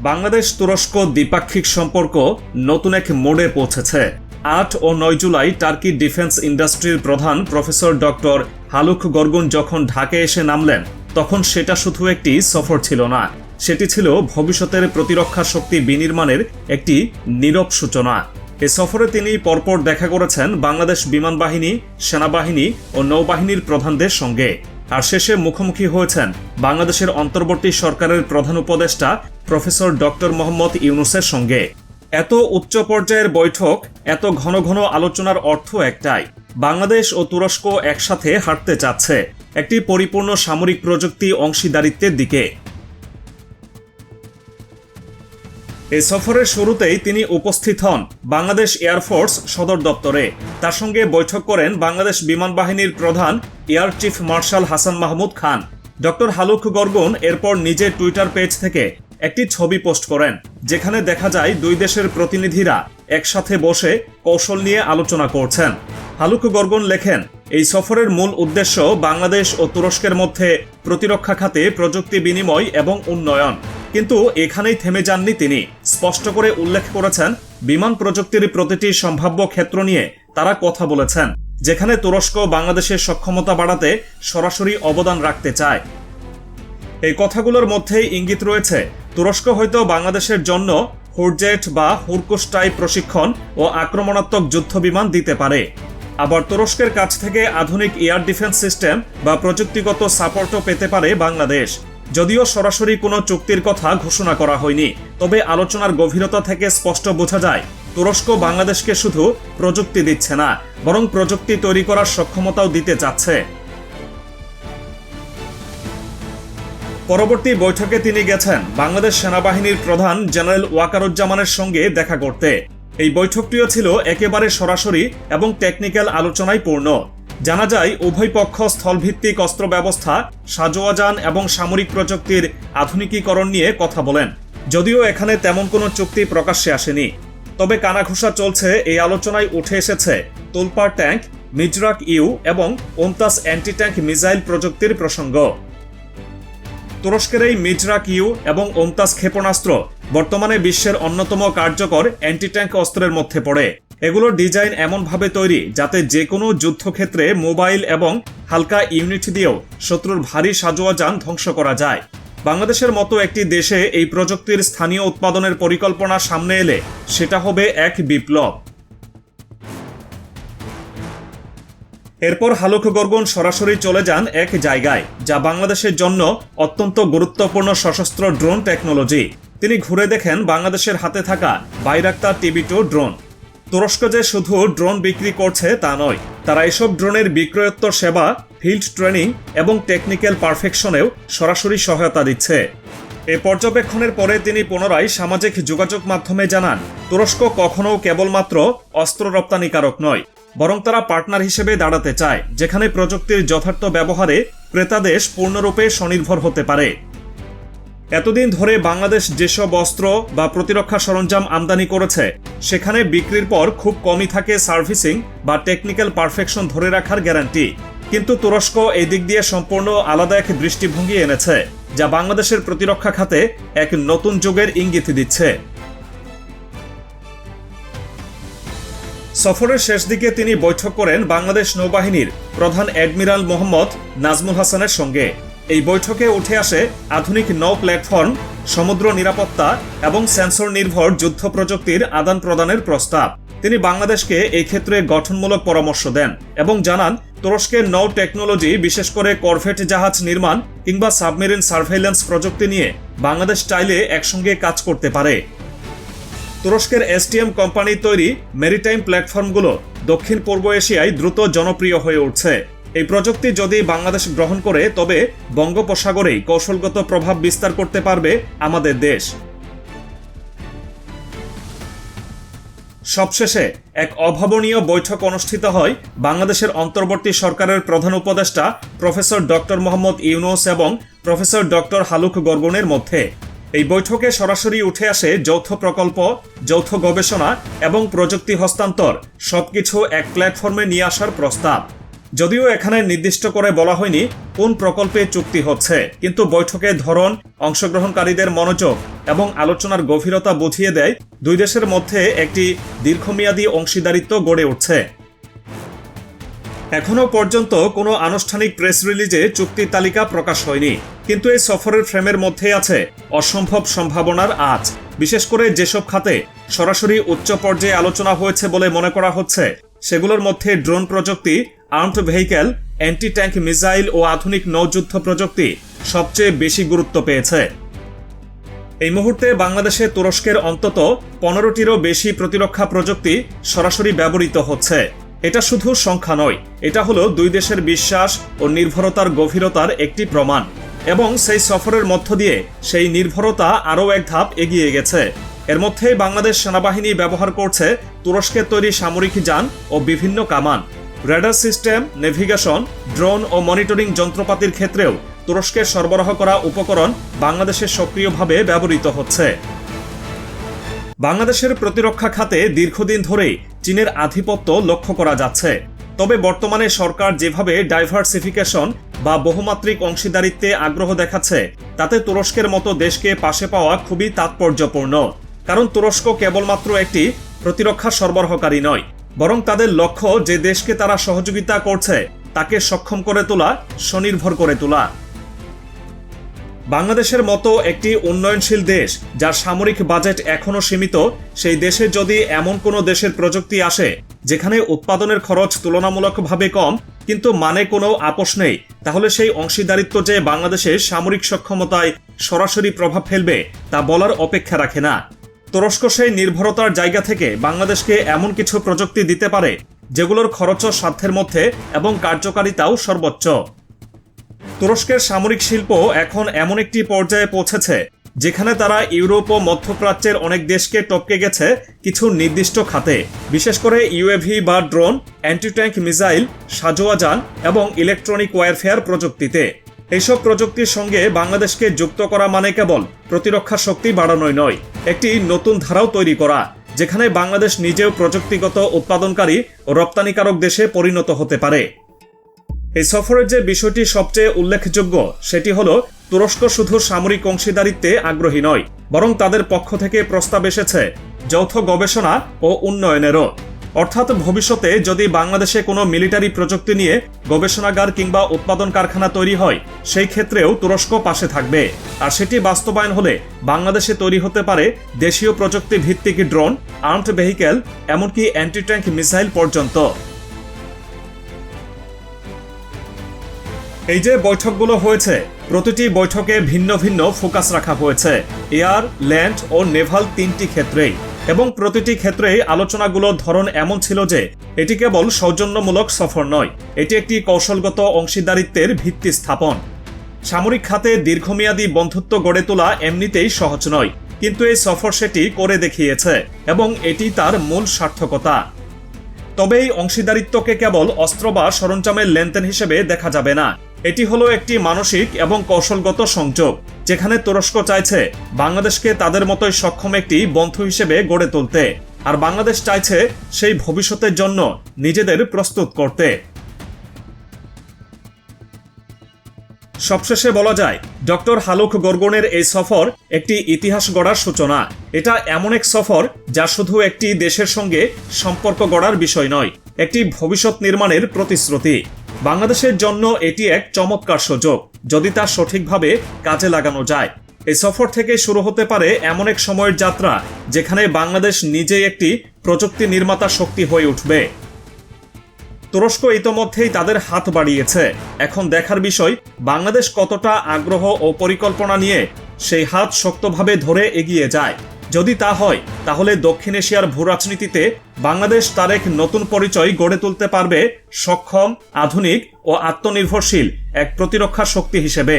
বাংলাদেশ তুরস্ক দ্বিপাক্ষিক সম্পর্ক নতুন এক মোড়ে পৌঁছেছে। আট ও নয় জুলাই টার্কি ডিফেন্স ইন্ডাস্ট্রির প্রধান প্রফেসর ডক্টর হালুক গর্গুন যখন ঢাকে এসে নামলেন, তখন সেটা শুধু একটি সফর ছিল না, সেটি ছিল ভবিষ্যতের প্রতিরক্ষা শক্তি বিনির্মাণের একটি নীরব সূচনা। এ সফরে তিনি পরপর দেখা করেছেন বাংলাদেশ বিমান বাহিনী, সেনাবাহিনী ও নৌবাহিনীর প্রধানদের সঙ্গে। আর শেষে মুখোমুখি হয়েছেন বাংলাদেশের অন্তর্বর্তী সরকারের প্রধান উপদেষ্টা প্রফেসর ডক্টর মোহাম্মদ ইউনুসের সঙ্গে। এত উচ্চ পর্যায়ের বৈঠক, এত ঘন ঘন আলোচনার অর্থ একটাই। বাংলাদেশ ও তুরস্ক একসাথে হাঁটতে চাচ্ছে। একটি পরিপূর্ণ সামরিক প্রযুক্তি অংশীদারিত্বের দিকে। এই সফরের শুরুতেই তিনি উপস্থিত হন বাংলাদেশ এয়ারফোর্স সদর দপ্তরে। তার সঙ্গে বৈঠক করেন বাংলাদেশ বিমান বাহিনীর প্রধান air chief marshal Hasan Mahmud Khan. Doctor Haluk Gorgun এরপর নিজের টুইটার পেজ থেকে একটি ছবি পোস্ট করেন, যেখানে দেখা যায় দুই দেশের প্রতিনিধিরা একসাথে বসে কৌশল নিয়ে আলোচনা করছেন। হালুক গর্গন লেখেন, এই সফরের মূল উদ্দেশ্য বাংলাদেশ ও তুরস্কের মধ্যে প্রতিরক্ষা খাতে প্রযুক্তি বিনিময় এবং উন্নয়ন। কিন্তু এখানেই থেমে যাননি তিনি। স্পষ্ট করে উল্লেখ করেছেন, বিমান প্রযুক্তির প্রতিটি সম্ভাব্য ক্ষেত্র নিয়ে তারা কথা বলেছেন, যেখানে তুরস্ক বাংলাদেশের সক্ষমতা বাড়াতে সরাসরি অবদান রাখতে চায়। এই কথাগুলোর মধ্যেই ইঙ্গিত রয়েছে, তুরস্ক হয়তো বাংলাদেশের জন্য হুরজেট বা হুরকুস টাইপ প্রশিক্ষণ ও আক্রমণাত্মক যুদ্ধ বিমান দিতে পারে। আবার তুরস্কের কাছ থেকে আধুনিক এয়ার ডিফেন্স সিস্টেম বা প্রযুক্তিগত সাপোর্টও পেতে পারে বাংলাদেশ। যদিও সরাসরি কোনো চুক্তির কথা ঘোষণা করা হয়নি, তবে আলোচনার গভীরতা থেকে স্পষ্ট বোঝা যায়, তুরস্ক বাংলাদেশকে শুধু প্রযুক্তি দিচ্ছে না, বরং প্রযুক্তি তৈরি করার সক্ষমতাও দিতে চাচ্ছে। পরবর্তী বৈঠকে তিনি গেছেন বাংলাদেশ সেনাবাহিনীর প্রধান জেনারেল ওয়াকারুজ্জামানের সঙ্গে দেখা করতে। এই বৈঠকটিও ছিল একেবারে সরাসরি এবং টেকনিক্যাল আলোচনায় পূর্ণ। জানা যায়, উভয় পক্ষ স্থলভিত্তিক অস্ত্র ব্যবস্থা সাজোয়াজান এবং সামরিক প্রযুক্তির আধুনিকীকরণ নিয়ে কথা বলেন। যদিও এখানে তেমন কোনো চুক্তি প্রকাশ্যে আসেনি। তবে কানাঘুষা চলছে, এই আলোচনায় উঠে এসেছে তোলপার ট্যাঙ্ক, মিজরাক ইউ এবং ওমতাস অ্যান্টি ট্যাঙ্ক মিসাইল প্রযুক্তির প্রসঙ্গ। তুরস্কের এই মিজরাক ইউ এবং ওমতাস ক্ষেপণাস্ত্র বর্তমানে বিশ্বের অন্যতম কার্যকর অ্যান্টি ট্যাঙ্ক অস্ত্রের মধ্যে পড়ে। এগুলোর ডিজাইন এমনভাবে তৈরি যাতে যে কোনো যুদ্ধক্ষেত্রে মোবাইল এবং হালকা ইউনিট দিয়েও শত্রুর ভারী সাজোয়া যান ধ্বংস করা যায়। বাংলাদেশের মতো একটি দেশে এই প্রযুক্তির স্থানীয় উৎপাদনের পরিকল্পনা সামনে এলে সেটা হবে এক বিপ্লব। এরপর হালুক গর্গন সরাসরি চলে যান এক জায়গায়, যা বাংলাদেশের জন্য অত্যন্ত গুরুত্বপূর্ণ সশস্ত্র ড্রোন টেকনোলজি। তিনি ঘুরে দেখেন বাংলাদেশের হাতে থাকা বাইরাক্তার টিবি টু ড্রোন। তুরস্ক যে শুধু ড্রোন বিক্রি করছে তা নয়, তারা এসব ড্রোনের বিক্রয়োত্তর সেবা, ফিল্ড ট্রেনিং এবং টেকনিক্যাল পারফেকশনেও সরাসরি সহায়তা দিচ্ছে। এ পর্যবেক্ষণের পরে তিনি পুনরায় সামাজিক যোগাযোগ মাধ্যমে জানান, তুরস্ক কখনও কেবলমাত্র অস্ত্র রপ্তানিকারক নয়, বরং তারা পার্টনার হিসেবে দাঁড়াতে চায়, যেখানে প্রযুক্তির যথার্থ ব্যবহারে ক্রেতাদেশ পূর্ণরূপে স্বনির্ভর হতে পারে। এতদিন ধরে বাংলাদেশ যেসব অস্ত্র বা প্রতিরক্ষা সরঞ্জাম আমদানি করেছে, সেখানে বিক্রির পর খুব কমই থাকে সার্ভিসিং বা টেকনিক্যাল পারফেকশন ধরে রাখার গ্যারান্টি। কিন্তু তুরস্ক এই দিক দিয়ে সম্পূর্ণ আলাদা এক দৃষ্টিভঙ্গি এনেছে, যা বাংলাদেশের প্রতিরক্ষা খাতে এক নতুন যুগের ইঙ্গিত দিচ্ছে। সফরের শেষ দিকে তিনি বৈঠক করেন বাংলাদেশ নৌবাহিনীর প্রধান অ্যাডমিরাল মোহাম্মদ নাজমুল হাসানের সঙ্গে। এই বৈঠকে উঠে আসে আধুনিক নৌ প্ল্যাটফর্ম, সমুদ্র নিরাপত্তা এবং সেন্সর নির্ভর যুদ্ধ প্রযুক্তির আদান প্রদানের প্রস্তাব। তিনি বাংলাদেশকে এই ক্ষেত্রে গঠনমূলক পরামর্শ দেন এবং জানান, তুরস্কের নৌ টেকনোলজি, বিশেষ করে করভেট জাহাজ নির্মাণ কিংবা সাবমেরিন সার্ভেইলেন্স প্রযুক্তি নিয়ে বাংলাদেশ চাইলে একসঙ্গে কাজ করতে পারে। তুরস্কের এসটিএম কোম্পানির তৈরি মেরিটাইম প্ল্যাটফর্মগুলো দক্ষিণ পূর্ব এশিয়ায় দ্রুত জনপ্রিয় হয়ে উঠছে। এই প্রযুক্তি যদি বাংলাদেশ গ্রহণ করে, তবে বঙ্গোপসাগরেই কৌশলগত প্রভাব বিস্তার করতে পারবে আমাদের দেশ। সবশেষে এক অভাবনীয় বৈঠক অনুষ্ঠিত হয় বাংলাদেশের অন্তর্বর্তী সরকারের প্রধান উপদেষ্টা প্রফেসর ডক্টর মোহাম্মদ ইউনুস এবং প্রফেসর ডক্টর হালুক গর্গনের মধ্যে। এই বৈঠকে সরাসরি উঠে আসে যৌথ প্রকল্প, যৌথ গবেষণা এবং প্রযুক্তি হস্তান্তর, সবকিছু এক প্ল্যাটফর্মে নিয়ে আসার প্রস্তাব। যদিও এখানে নির্দিষ্ট করে বলা হয়নি কোন প্রকল্পে চুক্তি হচ্ছে, কিন্তু বৈঠকের ধরন, অংশগ্রহণকারীদের মনোযোগ এবং আলোচনার গভীরতা বুঝিয়ে দেয় দুই দেশের মধ্যে একটি দীর্ঘমেয়াদী অংশীদারিত্ব গড়ে উঠছে। এখনও পর্যন্ত কোনো আনুষ্ঠানিক প্রেস রিলিজে চুক্তির তালিকা প্রকাশ হয়নি, কিন্তু এই সফরের ফ্রেমের মধ্যে আছে অসম্ভব সম্ভাবনার আজ বিশেষ করে যেসব খাতে সরাসরি উচ্চ পর্যায়ে আলোচনা হয়েছে বলে মনে করা হচ্ছে, সেগুলোর মধ্যে ড্রোন প্রযুক্তি armed vehicle anti tank missile ও আধুনিক নৌযুদ্ধ প্রযুক্তি সবচেয়ে বেশি গুরুত্ব পেয়েছে। এই মুহূর্তে বাংলাদেশে তুরস্কের অন্তত পনেরোটিরও বেশি প্রতিরক্ষা প্রযুক্তি সরাসরি ব্যবহৃত হচ্ছে। এটা শুধু সংখ্যা নয়, এটা হলো দুই দেশের বিশ্বাস ও নির্ভরতার গভীরতার একটি প্রমাণ। এবং সেই সফরের মধ্য দিয়ে সেই নির্ভরতা আরও এক ধাপ এগিয়ে গেছে। এর মধ্যেই বাংলাদেশ সেনাবাহিনী ব্যবহার করছে তুরস্কের তৈরি সামরিক যান ও বিভিন্ন কামান। রেডার সিস্টেম, নেভিগেশন, ড্রোন ও মনিটরিং যন্ত্রপাতির ক্ষেত্রেও তুরস্কের সরবরাহ করা উপকরণ বাংলাদেশে সক্রিয়ভাবে ব্যবহৃত হচ্ছে। বাংলাদেশের প্রতিরক্ষা খাতে দীর্ঘদিন ধরেই চীনের আধিপত্য লক্ষ্য করা যাচ্ছে। তবে বর্তমানে সরকার যেভাবে ডাইভার্সিফিকেশন বা বহুমাত্রিক অংশীদারিত্বে আগ্রহ দেখাচ্ছে, তাতে তুরস্কের মতো দেশকে পাশে পাওয়া খুবই তাৎপর্যপূর্ণ। কারণ তুরস্ক কেবলমাত্র একটি প্রতিরক্ষা সরবরাহকারী নয় বরং তাদের লক্ষ্য যে দেশকে তারা সহযোগিতা করছে, তাকে সক্ষম করে তোলা, স্বনির্ভর করে তোলা। বাংলাদেশের মতো একটি উন্নয়নশীল দেশ, যার সামরিক বাজেট এখনও সীমিত, সেই দেশে যদি এমন কোনো দেশের প্রযুক্তি আসে, যেখানে উৎপাদনের খরচ তুলনামূলকভাবে কম, কিন্তু মানে কোনো আপোষ নেই, তাহলে সেই অংশীদারিত্ব যে বাংলাদেশের সামরিক সক্ষমতায় সরাসরি প্রভাব ফেলবে, তা বলার অপেক্ষা রাখে না। তুরস্ক সেই নির্ভরতার জায়গা থেকে বাংলাদেশকে এমন কিছু প্রযুক্তি দিতে পারে, যেগুলোর খরচও সাধ্যের মধ্যে এবং কার্যকারিতাও সর্বোচ্চ। তুরস্কের সামরিক শিল্প এখন এমন একটি পর্যায়ে পৌঁছেছে, যেখানে তারা ইউরোপ ও মধ্যপ্রাচ্যের অনেক দেশকে টপকে গেছে কিছু নির্দিষ্ট খাতে, বিশেষ করে ইউএভি বা ড্রোন অ্যান্টি ট্যাঙ্ক মিসাইল সাজোয়া যান এবং ইলেকট্রনিক ওয়ারফেয়ার প্রযুক্তিতে। এইসব প্রযুক্তির সঙ্গে বাংলাদেশকে যুক্ত করা মানে কেবল প্রতিরক্ষা শক্তি বাড়ানোই নয়, একটি নতুন ধারাও তৈরি করা, যেখানে বাংলাদেশ নিজেও প্রযুক্তিগত উৎপাদনকারী ও রপ্তানিকারক দেশে পরিণত হতে পারে। এই সফরের যে বিষয়টি সবচেয়ে উল্লেখযোগ্য, সেটি হল, তুরস্ক শুধু সামরিক অংশীদারিত্বে আগ্রহী নয়, বরং তাদের পক্ষ থেকে প্রস্তাব এসেছে, যৌথ গবেষণা ও উন্নয়নেরও। অর্থাৎ ভবিষ্যতে যদি বাংলাদেশে কোনো মিলিটারি প্রযুক্তি নিয়ে গবেষণাগার কিংবা উৎপাদন কারখানা তৈরি হয়, সেই ক্ষেত্রেও তুরস্ক পাশে থাকবে। আর সেটি বাস্তবায়ন হলে বাংলাদেশে তৈরি হতে পারে দেশীয় প্রযুক্তি ভিত্তিক ড্রোন, আর্মড ভেহিক্যাল এমনকি অ্যান্টি ট্যাঙ্ক মিসাইল পর্যন্ত। এই যে বৈঠকগুলো হয়েছে, প্রতিটি বৈঠকে ভিন্ন ভিন্ন ফোকাস রাখা হয়েছে। এয়ার, ল্যান্ড ও নেভাল তিনটি ক্ষেত্রেই। এবং প্রতিটি ক্ষেত্রেই আলোচনাগুলোর ধরন এমন ছিল যে এটি কেবল সৌজন্যমূলক সফর নয়, এটি একটি কৌশলগত অংশীদারিত্বের ভিত্তি স্থাপন। সামরিক খাতে দীর্ঘমেয়াদী বন্ধুত্ব গড়ে তোলা এমনিতেই সহজ নয়, কিন্তু এই সফর সেটি করে দেখিয়েছে এবং এটি তার মূল সার্থকতা। তবে এই অংশীদারিত্বকে কেবল অস্ত্র বা সরঞ্জামের লেনদেন হিসেবে দেখা যাবে না। এটি হলো একটি মানসিক এবং কৌশলগত সংযোগ, যেখানে তুরস্ক চাইছে বাংলাদেশকে তাদের মতোই সক্ষম একটি বন্ধু হিসেবে গড়ে তুলতে, আর বাংলাদেশ চাইছে সেই ভবিষ্যতের জন্য নিজেদের প্রস্তুত করতে। সবশেষে বলা যায়, ডক্টর হালুক গর্গনের এই সফর একটি ইতিহাস গড়ার সূচনা। এটা এমন এক সফর যা শুধু একটি দেশের সঙ্গে সম্পর্ক গড়ার বিষয় নয়, একটি ভবিষ্যৎ নির্মাণের প্রতিশ্রুতি। বাংলাদেশের জন্য এটি এক চমৎকার সুযোগ, যদি তা সঠিকভাবে কাজে লাগানো যায়। এই সফর থেকে শুরু হতে পারে এমন এক সময়ের যাত্রা, যেখানে বাংলাদেশ নিজেই একটি প্রযুক্তি নির্মাতা শক্তি হয়ে উঠবে। তুরস্ক ইতোমধ্যেই তাদের হাত বাড়িয়েছে। এখন দেখার বিষয়, বাংলাদেশ কতটা আগ্রহ ও পরিকল্পনা নিয়ে সেই হাত শক্তভাবে ধরে এগিয়ে যায়। যদি তা হয়, তাহলে দক্ষিণ এশিয়ার ভূ রাজনীতিতে বাংলাদেশ তার এক নতুন পরিচয় গড়ে তুলতে পারবে সক্ষম, আধুনিক ও আত্মনির্ভরশীল এক প্রতিরক্ষা শক্তি হিসেবে।